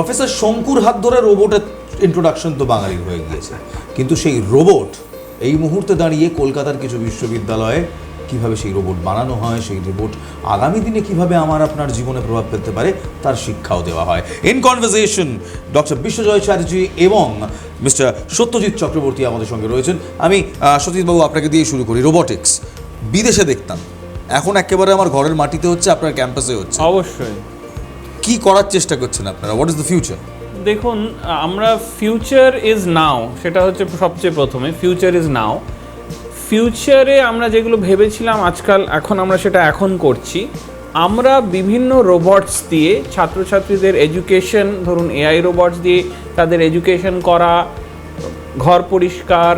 Professor শঙ্কুর হাত ধরে রোবটের ইন্ট্রোডাকশন তো বাঙালির হয়ে গিয়েছে। কিন্তু সেই রোবট এই মুহূর্তে দাঁড়িয়ে কলকাতার কিছু বিশ্ববিদ্যালয়ে কীভাবে সেই রোবট বানানো হয়, সেই রোবট আগামী দিনে কীভাবে আমার আপনার জীবনে প্রভাব ফেলতে পারে, তার শিক্ষাও দেওয়া হয়। In conversation doctor Biswajoy Chatterjee এবং মিস্টার সত্যজিৎ চক্রবর্তী আমাদের সঙ্গে রয়েছেন। আমি সত্যজিৎবাবু, আপনাকে দিয়ে শুরু করি। রোবটিক্স বিদেশে দেখতাম। এখন একেবারে আমার ঘরের মাটিতে হচ্ছে, আপনার ক্যাম্পাসে হচ্ছে। অবশ্যই। কি করার চেষ্টা করছেন আপনারা? হোয়াট ইজ দ্য ফিউচার দেখুন, আমরা ফিউচার ইজ নাও সেটা হচ্ছে সবচেয়ে প্রথমে ফিউচার ইজ নাও ফিউচারে আমরা যেগুলো ভেবেছিলাম আজকাল, এখন আমরা সেটা এখন করছি। আমরা বিভিন্ন রোবটস দিয়ে, ছাত্রছাত্রীদের এডুকেশন ধরুন এআই রোবটস দিয়ে তাদের এডুকেশন করা, ঘর পরিষ্কার,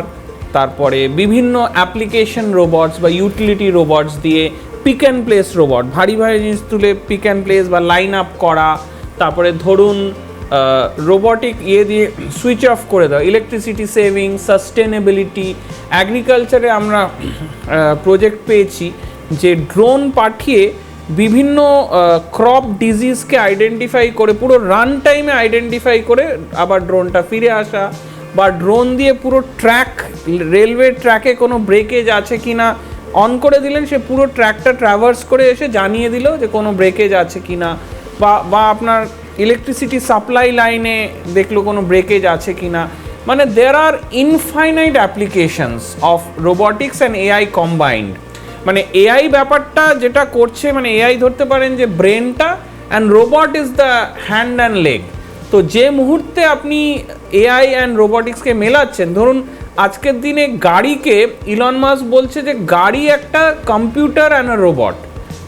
তারপরে বিভিন্ন অ্যাপ্লিকেশন রোবটস বা ইউটিলিটি রোবটস দিয়ে পিক অ্যান্ড প্লেস রোবট ভারী ভারী জিনিস তুলে পিক অ্যান্ড প্লেস বা লাইন আপ করা, তারপরে ধরুন রোবটিক ইয়ে দিয়ে সুইচ অফ করে দেওয়া ইলেকট্রিসিটি সেভিং সাস্টেনেবিলিটি অ্যাগ্রিকালচারে আমরা প্রজেক্ট পেয়েছি যে ড্রোন পাঠিয়ে বিভিন্ন ক্রপ ডিজিজকে আইডেন্টিফাই করে, পুরো রান টাইমে আইডেন্টিফাই করে আবার ড্রোনটা ফিরে আসা বা ড্রোন দিয়ে পুরো ট্র্যাক রেলওয়ে ট্র্যাকে কোনো ব্রেকেজ আছে কি না অন করে দিলেন, সে পুরো ট্র্যাকটা ট্রাভার্স করে এসে জানিয়ে দিল যে কোনো ব্রেকেজ আছে কি না, বা বা আপনার ইলেকট্রিসিটি সাপ্লাই লাইনে দেখল কোনো ব্রেকেজ আছে কি না। মানে there are infinite applications of robotics and AI combined মানে এআই ব্যাপারটা যেটা করছে মানে এআই ধরতে পারেন যে ব্রেনটা and robot is the hand and leg তো যে মুহূর্তে আপনি এআই অ্যান্ড রোবটিক্সকে মেলাচ্ছেন, ধরুন আজকের দিনে গাড়িকে ইলন মাস বলছে যে গাড়ি একটা কম্পিউটার অ্যান্ড আ রোবট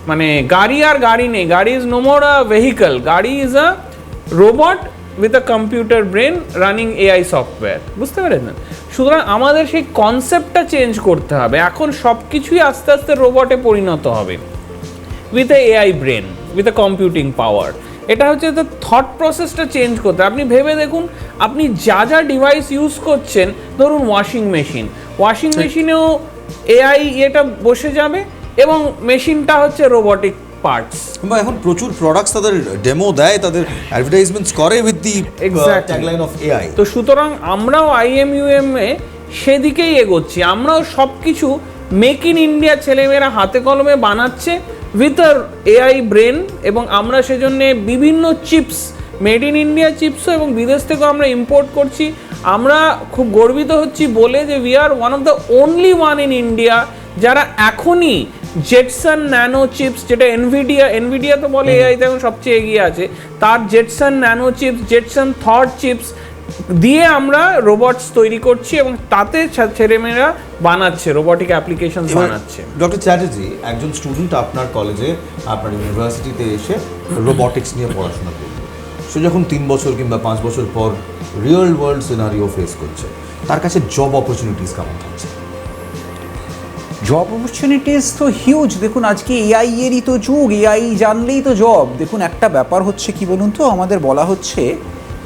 মানে গাড়ি আর গাড়ি নেই, গাড়ি is no more a vehicle গাড়ি is a robot with a computer brain running AI software বুঝতে পেরেছেন? সুতরাং আমাদের সেই কনসেপ্টটা চেঞ্জ করতে হবে। এখন সব কিছুই আস্তে আস্তে রোবটে পরিণত হবে। With a AI brain with a computing power এটা হচ্ছে তো থট প্রসেসটা চেঞ্জ করতে আপনি ভেবে দেখুন আপনি যা যা ডিভাইস ইউজ করছেন ধরুন ওয়াশিং মেশিন ওয়াশিং মেশিনেও এআই এটা বসে যাবে এবং মেশিনটা হচ্ছে রোবটিক পার্টস কিংবা এখন প্রচুর প্রোডাক্টস তাদের ডেমো দেয় তাদের অ্যাডভার্টাইজমেন্টস করে with the Exactly. Tagline of AI তো সুতরাং আমরাও আইএমইউএম এ সেদিকেই এগোচ্ছি। আমরাও সব কিছু মেক ইন ইন্ডিয়া ছেলেমেয়েরা হাতে কলমে বানাচ্ছে উইথ আর এআই ব্রেন এবং আমরা সেজন্য বিভিন্ন চিপস মেড ইন ইন্ডিয়া চিপসও এবং বিদেশ থেকেও আমরা ইম্পোর্ট করছি। আমরা খুব গর্বিত হচ্ছি বলে যে we are one of the only one in India যারা এখনই জেটসন ন্যানো চিপস যেটা এনভিডিয়া এনভিডিয়া তো বলে এআই এখন সবচেয়ে এগিয়ে আছে তার Jetson nano chips Jetson Thor chips দিয়ে আমরা রোবটস তৈরি করছি এবং তাতে ছেলেমেয়েরা বানাচ্ছে রোবটিক অ্যাপ্লিকেশন বানাচ্ছে। ডক্টর চ্যাটার্জি একজন স্টুডেন্ট আপনার কলেজে আপনার ইউনিভার্সিটিতে এসে রোবটিক্স নিয়ে পড়াশোনা করবে। সে যখন তিন বছর কিংবা পাঁচ বছর পর রিয়েল ওয়ার্ল্ড সিনারিও ফেস করছে তার কাছে জব অপরচুনিটিস কেমন থাকছে? জব অপরচুনিটিস তো হিউজ দেখুন আজকে এআই এরই তো যুগ। এআই জানলেই তো জব দেখুন একটা ব্যাপার হচ্ছে কি বলুন তো? আমাদের বলা হচ্ছে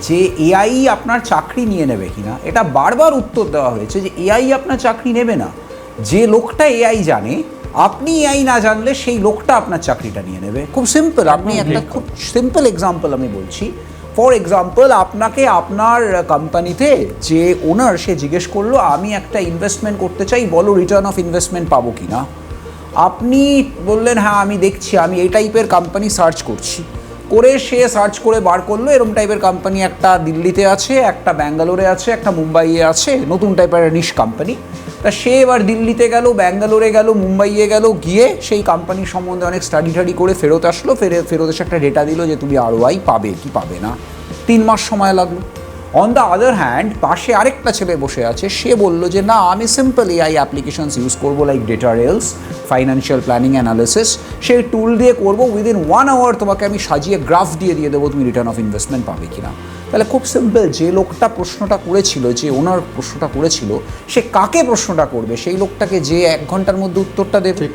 যে এআই আপনার চাকরি নিয়ে নেবে কিনা এটা বারবার উত্তর দেওয়া হয়েছে যে এআই আপনার চাকরি নেবে না। যে লোকটা এআই জানে আপনি এআই না জানলে সেই লোকটা আপনার চাকরিটা নিয়ে নেবে। খুব সিম্পল আপনি একটা খুব সিম্পল এক্সাম্পল আমি বলছি। ফর এক্সাম্পল আপনাকে আপনার কোম্পানিতে যে ওনার সে জিজ্ঞেস করল আমি একটা ইনভেস্টমেন্ট করতে চাই বলো রিটার্ন অফ ইনভেস্টমেন্ট পাবো কি না আপনি বললেন হ্যাঁ আমি দেখছি আমি এই টাইপের কোম্পানি সার্চ করছি। করে সে সার্চ করে বার করল, এরম টাইপের কোম্পানি একটা দিল্লিতে আছে, একটা ব্যাঙ্গালোরে আছে, একটা মুম্বাইয়ে আছে, নতুন টাইপের নিশ কোম্পানি তা সে এবার দিল্লিতে গেল, ব্যাঙ্গালোরে গেল, মুম্বাইয়ে গেল, গিয়ে সেই কোম্পানি সম্বন্ধে অনেক স্টাডি টাডি করে ফেরত আসলো, ফেরে, ফেরত এসে একটা ডেটা দিল যে তুমি আরও পাবে কি পাবে না। তিন মাস সময় লাগল। অন দ্য আদার হ্যান্ড পাশে আরেকটা ছেলে বসে আছে সে বলল যে না আমি সিম্পল এআই অ্যাপ্লিকেশনস ইউজ করব like Datarails financial planning analysis সেই টুল দিয়ে করব উইদিন ওয়ান আওয়ার তোমাকে আমি সাজিয়ে গ্রাফ দিয়ে দিয়ে দেবো তুমি রিটার্ন অফ ইনভেস্টমেন্ট পাবে কিনা। তাহলে খুব সিম্পল যে লোকটা প্রশ্নটা করেছিল যে ওনার প্রশ্নটা করেছিল সে কাকে প্রশ্নটা করবে? সেই লোকটাকে যে এক ঘণ্টার মধ্যে উত্তরটা দেবে।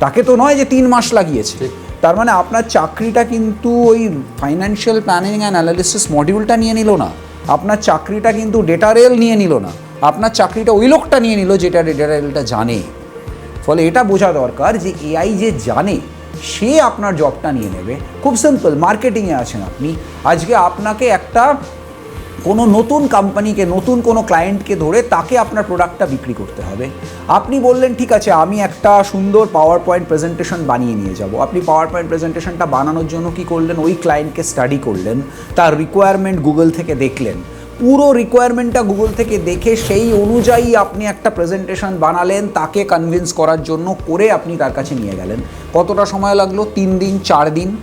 তাকে তো নয় যে তিন মাস লাগিয়েছে। তার মানে আপনার চাকরিটা কিন্তু ওই ফাইন্যান্সিয়াল প্ল্যানিং অ্যান্ড অ্যানালিসিস মডিউলটা নিয়ে নিল না। আপনার চাকরিটা কিন্তু ডেটা রেল নিয়ে নিল না। আপনার চাকরিটা ওই লোকটা নিয়ে নিল যেটা ডেটা রেলটা জানে। ফলে এটা বোঝা দরকার যে এআই যে জানে, সে আপনার জবটা নিয়ে নেবে। খুব সিম্পল মার্কেটিংয়ে আছেন আপনি। আজকে আপনাকে একটা কোনো নতুন কোম্পানিকে নতুন কোনো ক্লায়েন্টকে ধরে তাকে আপনার প্রোডাক্টটা বিক্রি করতে হবে। আপনি বললেন, ঠিক আছে, আমি একটা সুন্দর পাওয়ার পয়েন্ট প্রেজেন্টেশন বানিয়ে নিয়ে যাব। আপনি পাওয়ার পয়েন্ট প্রেজেন্টেশনটা বানানোর জন্য কি করলেন? ওই ক্লায়েন্টকে স্টাডি করলেন। তার রিকোয়ারমেন্ট গুগল থেকে দেখলেন। পুরো রিকোয়ারমেন্টটা গুগল থেকে দেখে সেই অনুযায়ী আপনি একটা প্রেজেন্টেশন বানালেন, তাকে কনভিন্স করার জন্য করে আপনি তার কাছে নিয়ে গেলেন। কতটা সময় লাগল? তিন দিন, চার দিন?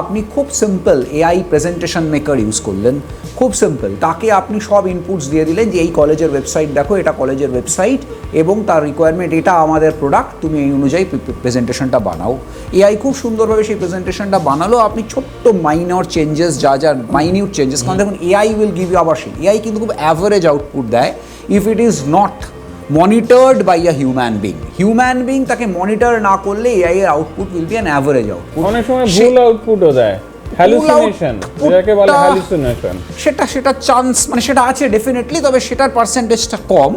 আপনি খুব simple AI presentation maker use করলেন। খুব সিম্পল তাকে আপনি সব ইনপুটস দিয়ে দিলেন যে এই কলেজের ওয়েবসাইট দেখো এটা কলেজের ওয়েবসাইট এবং তার রিকোয়ারমেন্ট এটা আমাদের প্রোডাক্ট তুমি এই অনুযায়ী প্রেজেন্টেশনটা বানাও। এআই খুব সুন্দরভাবে সেই প্রেজেন্টেশনটা বানালো। আপনি ছোট্ট মাইনর চেঞ্জেস যা যা মাইনিউট চেঞ্জেস কারণ দেখুন এআই উইল গিভ ইউ আবার সেই। এআই কিন্তু খুব অ্যাভারেজ আউটপুট দেয়। If it is not monitored by a human being human being তাকে মনিটর না করলে এআই এর output will be an average output অনেক সময় ভুল আউটপুটও দেয়। সেটা সেটা চান্স মানে সেটা আছে ডেফিনেটলি তবে সেটার পার্সেন্টেজটা কম।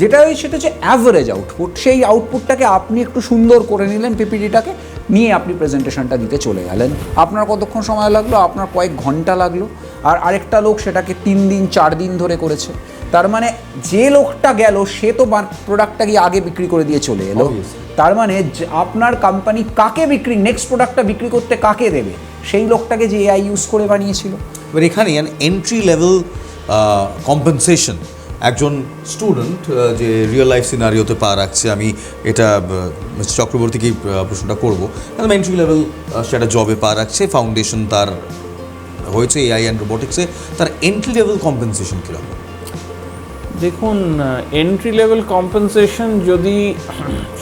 যেটা ওই সেটা হচ্ছে অ্যাভারেজ আউটপুট সেই আউটপুটটাকে আপনি একটু সুন্দর করে নিলেন পিপিডিটাকে নিয়ে আপনি প্রেজেন্টেশনটা দিতে চলে গেলেন। আপনার কতক্ষণ সময় লাগল? আপনার কয়েক ঘণ্টা লাগল। আর আরেকটা লোক সেটাকে তিন দিন চার দিন ধরে করেছে। তার মানে যে লোকটা গেল সে তো প্রোডাক্টটা গিয়ে আগে বিক্রি করে দিয়ে চলে এলো। তার মানে আপনার কোম্পানি কাকে বিক্রি নেক্সট প্রোডাক্টটা বিক্রি করতে কাকে দেবে? সেই লোকটাকে যে এআই ইউজ করে বানিয়েছিল। এবার এখানে এন্ট্রি লেভেল কম্পেনসেশন একজন স্টুডেন্ট যে রিয়েল লাইফ সিনারিওতে পা রাখছে আমি এটা মিস্টার চক্রবর্তীকেই প্রশ্নটা করব। একদম এন্ট্রি লেভেল সেটা জবে পা রাখছে ফাউন্ডেশন তার হয়েছে এআই অ্যান্ড রোবোটিক্সে তার এন্ট্রি লেভেল কম্পেনসেশন কীরকম? দেখুন এন্ট্রি লেভেল কম্পেনসেশন যদি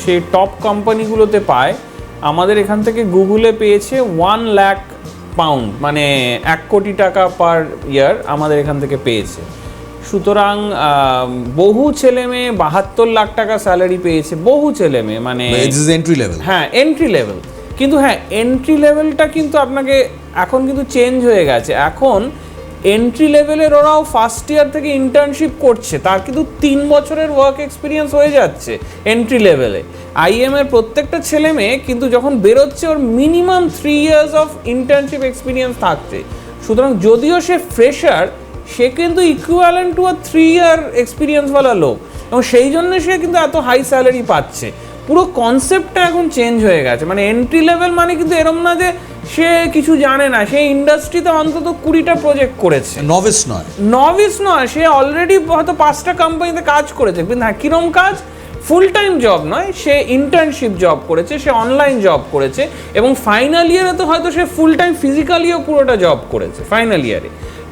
সে টপ কোম্পানিগুলোতে পায় আমাদের এখান থেকে গুগলে পেয়েছে ওয়ান লাখ পাউন্ড মানে এক কোটি টাকা পার ইয়ার আমাদের এখান থেকে পেয়েছে। সুতরাং বহু ছেলে মেয়ে বাহাত্তর লাখ টাকা স্যালারি পেয়েছে বহু ছেলে মেয়ে মানে এন্ট্রি লেভেল হ্যাঁ এন্ট্রি লেভেল কিন্তু হ্যাঁ এন্ট্রি লেভেলটা কিন্তু আপনাকে এখন কিন্তু চেঞ্জ হয়ে গেছে। এখন এন্ট্রি লেভেলের ওরাও ফার্স্ট ইয়ার থেকে ইন্টার্নশিপ করছে। তার কিন্তু তিন বছরের ওয়ার্ক এক্সপিরিয়েন্স হয়ে যাচ্ছে এন্ট্রি লেভেলে আইএম এর প্রত্যেকটা ছেলে মেয়ে কিন্তু যখন বেরোচ্ছে, ওর minimum three years of internship experience থাকছে। সুতরাং যদিও সে ফ্রেশার সে কিন্তু ইকুয়ালেন্ট টু আ থ্রি ইয়ার এক্সপিরিয়েন্সওয়ালা লোক এবং সেই জন্য সে কিন্তু এত হাই স্যালারি পাচ্ছে। পুরো কনসেপ্টটা এখন চেঞ্জ হয়ে গেছে। মানে এন্ট্রি লেভেল মানে কিন্তু এরম না যে সে কিছু জানে না। সে ইন্ডাস্ট্রিতে অন্তত কুড়িটা প্রজেক্ট করেছে। নভিস নয়। নভিস নয় সে অলরেডি হয়তো পাঁচটা কোম্পানিতে কাজ করেছে। কিন্তু হ্যাঁ কিরম কাজ? ফুল টাইম জব নয় সে ইন্টার্নশিপ জব করেছে সে অনলাইন জব করেছে এবং ফাইনাল ইয়ারে তো হয়তো সে ফুল টাইম ফিজিক্যালিও পুরোটা জব করেছে ফাইনাল ইয়ারে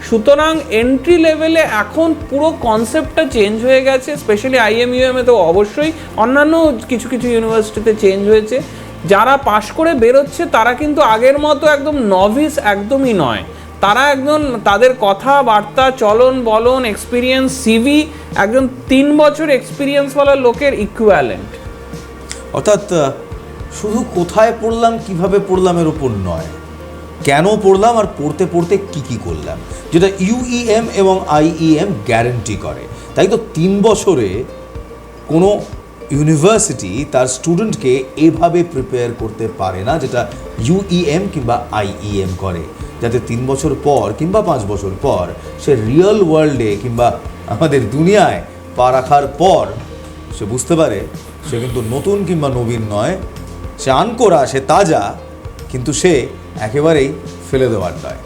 সুতরাং এন্ট্রি লেভেলে এখন পুরো কনসেপ্টটা চেঞ্জ হয়ে গেছে স্পেশালি আইএমইউএমে তো অবশ্যই। অন্যান্য কিছু কিছু ইউনিভার্সিটিতে চেঞ্জ হয়েছে। যারা পাশ করে বেরোচ্ছে, তারা কিন্তু আগের মতো একদম নভিস একদমই নয়। তারা একজন তাদের কথাবার্তা, চলন বলন এক্সপিরিয়েন্স সিভি একজন তিন বছর এক্সপিরিয়েন্সওয়ালা লোকের ইকুয়ালেন্ট অর্থাৎ শুধু কোথায় পড়লাম, কীভাবে পড়লাম এর উপর নয়। কেন পড়লাম আর পড়তে পড়তে কি কি করলাম? যেটা ইউইএম এবং আইইএম গ্যারেন্টি করে। তাই তো তিন বছরে কোনো ইউনিভার্সিটি তার স্টুডেন্টকে এভাবে প্রিপেয়ার করতে পারে না যেটা ইউইএম কিংবা আইইএম করে। যাতে তিন বছর পর কিংবা পাঁচ বছর পর সে রিয়েল ওয়ার্ল্ডে কিংবা আমাদের দুনিয়ায় পা রাখার পর সে বুঝতে পারে, সে কিন্তু নতুন কিংবা নবীন নয়। সে আনকোরা, সে তাজা, কিন্তু সে একেবারেই ফেলে দেওয়ার নয়।